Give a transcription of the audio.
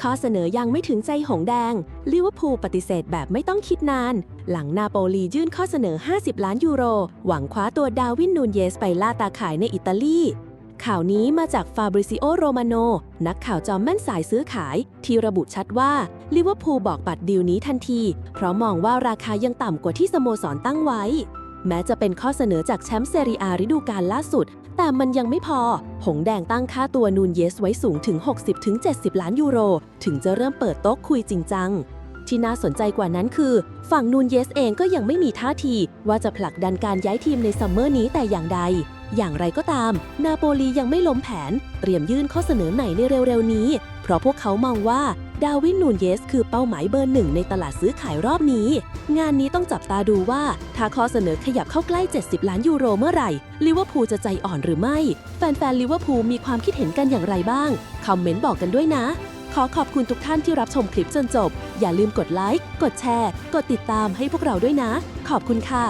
ข้อเสนอยังไม่ถึงใจหงแดง ลิเวอร์พูลปฏิเสธแบบไม่ต้องคิดนาน หลังนาโปลียื่นข้อเสนอ 50 ล้านยูโร หวังคว้าตัวดาวินนูนเยสไปล่าตาขายในอิตาลี ข่าวนี้มาจากฟาบริซิโอ โรมาโน นักข่าวจอมแม่นสายซื้อขาย ที่ระบุชัดว่า ลิเวอร์พูลบอกปัดดีลนี้ทันที เพราะมองว่าราคายังต่ำกว่าที่สโมสรตั้งไว้ แม้จะเป็นข้อเสนอจากแชมป์เซเรียฤดูกาลล่าสุด แต่มันยังไม่พอ หงแดงตั้งค่าตัวนูนเยสไว้สูงถึง 60-70 ล้านยูโร ถึงจะเริ่มเปิดโต๊ะคุยจริงจังที่น่าสนใจกว่านั้นคือ ฝั่งนูนเยสเองก็ยังไม่มีท่าที ว่าจะผลักดันการย้ายทีมในซัมเมอร์นี้แต่อย่างใด อย่างไรก็ตาม นาโปลียังไม่ล้มแผน เตรียมยื่นข้อเสนอใหม่ในเร็วๆนี้ เพราะพวกเขามองว่า ดาวินนูนเยส คือเป้าหมายเบอร์หนึ่งในตลาดซื้อขายรอบนี้ งานนี้ต้องจับตาดูว่า ถ้าข้อเสนอขยับเข้าใกล้ 70 ล้านยูโรเมื่อไหร่ลิเวอร์พูลจะใจอ่อนหรือไม่ แฟนๆลิเวอร์พูลมีความคิดเห็นกันอย่างไรบ้าง คอมเมนต์บอกกันด้วยนะ ขอขอบคุณทุกท่านที่รับชมคลิปจนจบ อย่าลืมกดไลค์กดแชร์ กดติดตามให้พวกเราด้วยนะ ขอบคุณค่ะ